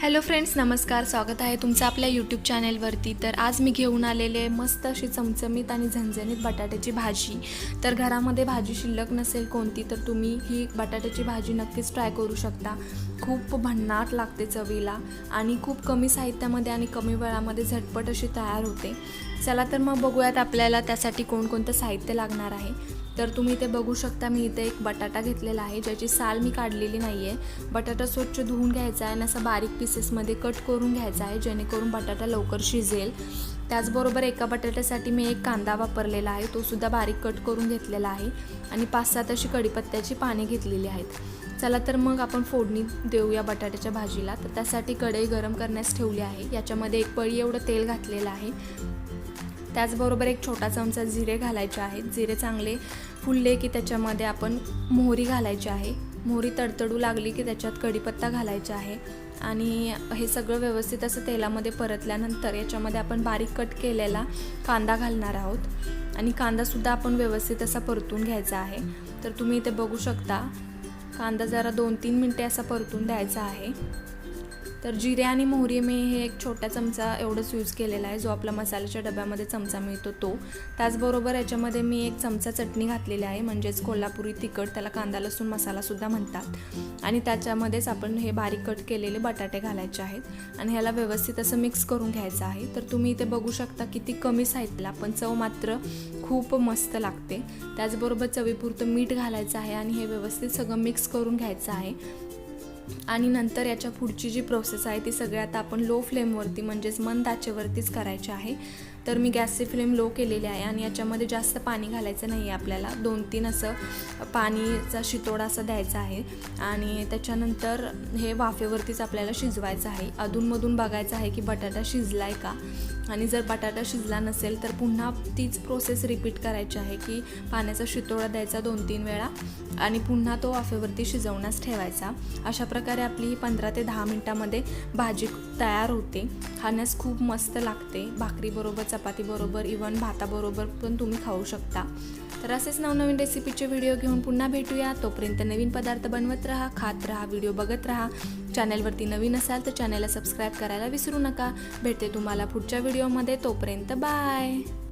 Hello friends नमस्कार. स्वागत आहे तुमचं आपल्या यूट्यूब चॅनेलवरती. तर आज मी घेऊन आलेले मस्त अशी चमचमीत आणि झणझणीत बटाट्याची भाजी. तर घरामध्ये भाजी शिल्लक नसेल कोणती तर तुम्ही ही बटाट्याची भाजी नक्कीच ट्राय करू शकता. खूप भन्नाट लागते चवीला आणि खूप कमी साहित्यामध्ये आणि कमी वेळामध्ये झटपट अशी तयार होते. चला तर मग बघूयात आपल्याला त्यासाठी कोणकोणतं साहित्य लागणार आहे. तर तुम्ही इथे बघू शकता मी इथे एक बटाटा घेतलेला आहे ज्याची साल मी काढलेली नाही आहे बटाटा स्वच्छ धुवून घ्यायचा आहे आणि असं बारीक पीसेसमध्ये कट करून घ्यायचा आहे जेणेकरून बटाटा लवकर शिजेल. त्याचबरोबर एका बटाट्यासाठी मी एक कांदा वापरलेला आहे तो सुद्धा बारीक कट करून घेतलेला आहे. आणि पाच सात अशी कढीपत्त्याची पाने घेतलेली आहेत. चला तर मग आपण फोडणी देऊया बटाट्याच्या भाजीला. तर त्यासाठी कढई गरम करण्यास ठेवली आहे. याच्यामध्ये एक पळी एवढं तेल घातलेलं आहे. त्याचबरोबर एक छोटा चमचा जिरे घालायचे आहेत. जिरे चांगले फुलले की त्याच्यामध्ये आपण मोहरी घालायची आहे. मोहरी तडतडू लागली की त्याच्यात कढीपत्ता घालायचा आहे. आणि हे सगळं व्यवस्थित असं तेलामध्ये परतल्यानंतर याच्यामध्ये आपण बारीक कट केलेला कांदा घालणार आहोत. आणि कांदासुद्धा आपण व्यवस्थित असा परतून घ्यायचा आहे. तर तुम्ही इथे बघू शकता कांदा जरा दोन तीन मिनटे असा परतून द्यायचा आहे. तर जिरे आणि मोहरी मी हे एक छोटा चमचा एवढंच यूज केलेला आहे. जो आपला मसाल्याच्या डब्यामध्ये चमचा मिळतो तो. त्याचबरोबर याच्यामध्ये मी एक चमचा चटणी घातलेली आहे. म्हणजेच कोल्हापुरी तिखट त्याला कांदा लसूण मसालासुद्धा म्हणतात. आणि त्याच्यामध्येच आपण हे बारीक कट केलेले बटाटे घालायचे आहेत. आणि ह्याला व्यवस्थित असं मिक्स करून घ्यायचं आहे. तर तुम्ही इथे बघू शकता किती कमी साहित्याला पण चव मात्र खूप मस्त लागते. त्याचबरोबर चवीपुरतं मीठ घालायचं आहे. आणि हे व्यवस्थित सगळं मिक्स करून घ्यायचं आहे. आणि नंतर याच्या पुढची जी प्रोसेस आहे ती सगळ्यात आपण लो फ्लेमवरती म्हणजेच मंद आचेवरतीच करायची आहे. तर मी गॅसची फ्लेम लो केलेली आहे आणि याच्यामध्ये जास्त पाणी घालायचं नाही आहे आपल्याला. दोन तीन असं पाणीचा शितोडा असा द्यायचा आहे. आणि त्याच्यानंतर हे वाफेवरतीच आपल्याला शिजवायचं आहे. अधूनमधून बघायचं आहे की बटाटा शिजला आहे का? आणि जर बटाटा शिजला नसेल तर पुन्हा तीच प्रोसेस रिपीट करायची आहे की पाण्याचा शितोडा द्यायचा दोन तीन वेळा आणि पुन्हा तो वाफेवरती शिजवण्यास ठेवायचा. अशा प्रकारे आपली पंधरा ते दहा मिनटामध्ये भाजी तयार होते. खाण्यास खूप मस्त लागते. भाकरीबरोबर चपातीबरोबर इवन भाताबरोबर पण तुम्ही खाऊ शकता. तर असेच नवनवीन रेसिपीचे व्हिडिओ घेऊन पुन्हा भेटूया. तोपर्यंत नवीन पदार्थ बनवत राहा खात राहा व्हिडिओ बघत राहा. चॅनलवरती नवीन असाल तर चॅनलला सबस्क्राईब करायला विसरू नका. भेटते तुम्हाला पुढच्या व्हिडिओमध्ये तोपर्यंत बाय